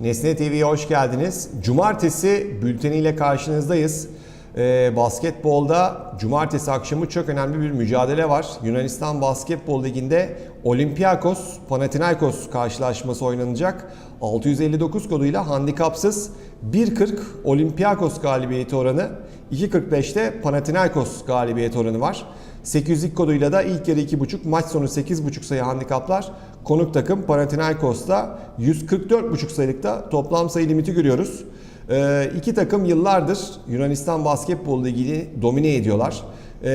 Nesne TV'ye hoş geldiniz. Cumartesi bülteniyle karşınızdayız. Ee, basketbolda cumartesi akşamı çok önemli bir mücadele var. Yunanistan Basketbol Ligi'nde Olympiakos Panathinaikos karşılaşması oynanacak. 659 koduyla handikapsız 1.40 Olympiakos galibiyeti oranı, 2.45'te Panathinaikos galibiyet oranı var. 800'lik koduyla da ilk yarı 2.5 maç sonu 8.5 sayı handikaplar. Konuk takım Panathinaikos'ta 144.5 sayılıkta toplam sayı limiti görüyoruz. Ee, iki takım yıllardır Yunanistan Basketbol Ligi'ni domine ediyorlar. Ee,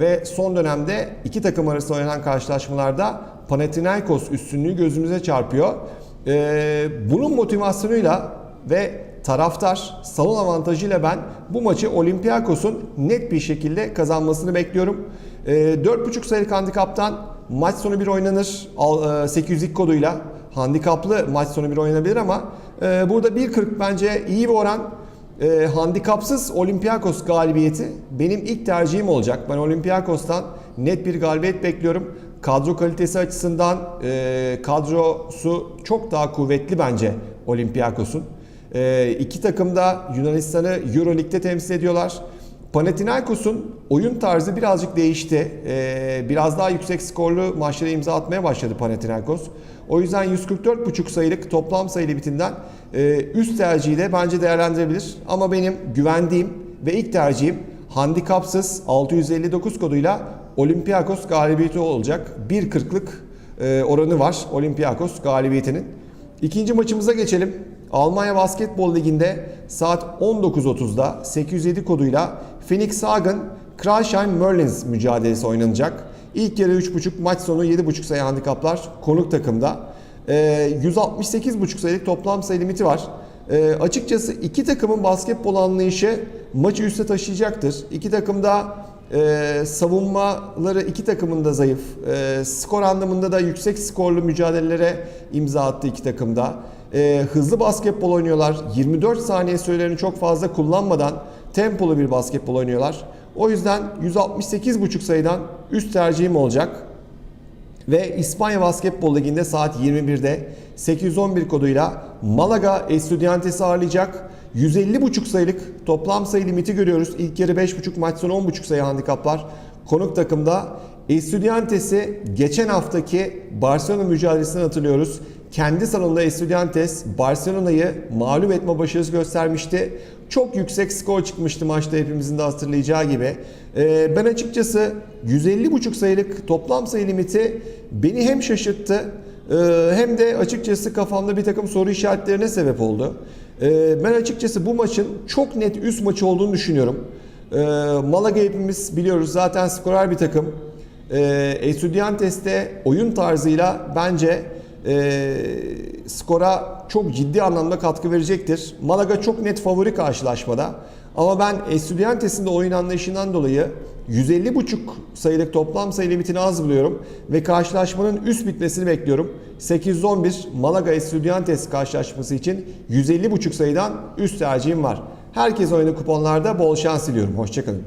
ve son dönemde iki takım arasında oynanan karşılaşmalarda Panathinaikos üstünlüğü gözümüze çarpıyor. Ee, bunun motivasyonuyla ve taraftar salon avantajıyla ben bu maçı Olympiakos'un net bir şekilde kazanmasını bekliyorum. Ee, 4.5 sayılık handikaptan maç sonu bir oynanır Al- e, 800'lik koduyla. Handikaplı maç sonu bir oynanabilir ama e, burada 1.40 bence iyi bir oran. E, handikapsız Olympiakos galibiyeti benim ilk tercihim olacak. Ben Olympiakos'tan net bir galibiyet bekliyorum. Kadro kalitesi açısından e, kadrosu çok daha kuvvetli bence Olympiakos'un. E, iki takım da Yunanistan'ı Euroleague'de temsil ediyorlar. Panathinaikos'un oyun tarzı birazcık değişti. Ee, biraz daha yüksek skorlu maçlara imza atmaya başladı Panathinaikos. O yüzden 144.5 sayılık toplam sayı limitinden e, üst tercihi de bence değerlendirebilir. Ama benim güvendiğim ve ilk tercihim handikapsız 659 koduyla Olympiakos galibiyeti olacak. 1.40'lık e, oranı var Olympiakos galibiyetinin. İkinci maçımıza geçelim. Almanya Basketbol Ligi'nde saat 19.30'da 807 koduyla Phoenix Hagen Kralsheim Merlins mücadelesi oynanacak. İlk yarı 3.5 maç sonu 7.5 sayı handikaplar konuk takımda. Ee, 168.5 sayılık toplam sayı limiti var. Ee, açıkçası iki takımın basketbol anlayışı maçı üste taşıyacaktır. İki takım da e, savunmaları iki takımın da zayıf. E, skor anlamında da yüksek skorlu mücadelelere imza attı iki takımda. E, hızlı basketbol oynuyorlar. 24 saniye sürelerini çok fazla kullanmadan tempolu bir basketbol oynuyorlar. O yüzden 168.5 sayıdan üst tercihim olacak. Ve İspanya Basketbol Ligi'nde saat 21'de 811 koduyla Malaga Estudiantes'i ağırlayacak. 150.5 sayılık toplam sayı limiti görüyoruz. İlk yarı 5.5 maç sonu 10.5 sayı handikaplar. Konuk takımda Estudiantes'i geçen haftaki Barcelona mücadelesinden hatırlıyoruz. Kendi salonunda Estudiantes Barcelona'yı mağlup etme başarısı göstermişti. Çok yüksek skor çıkmıştı maçta hepimizin de hatırlayacağı gibi. Ee, ben açıkçası 150.5 sayılık toplam sayı limiti beni hem şaşırttı e, hem de açıkçası kafamda bir takım soru işaretlerine sebep oldu. Ee, ben açıkçası bu maçın çok net üst maçı olduğunu düşünüyorum. Ee, Malaga hepimiz biliyoruz zaten skorer bir takım. Ee, Estudiantes de oyun tarzıyla bence e, skora çok ciddi anlamda katkı verecektir. Malaga çok net favori karşılaşmada. Ama ben Estudiantes'in de oyun anlayışından dolayı 150.5 sayılık toplam sayı limitini az buluyorum ve karşılaşmanın üst bitmesini bekliyorum. 811 Malaga Estudiantes karşılaşması için 150.5 sayıdan üst tercihim var. Herkes oyunu kuponlarda bol şans diliyorum. Hoşçakalın.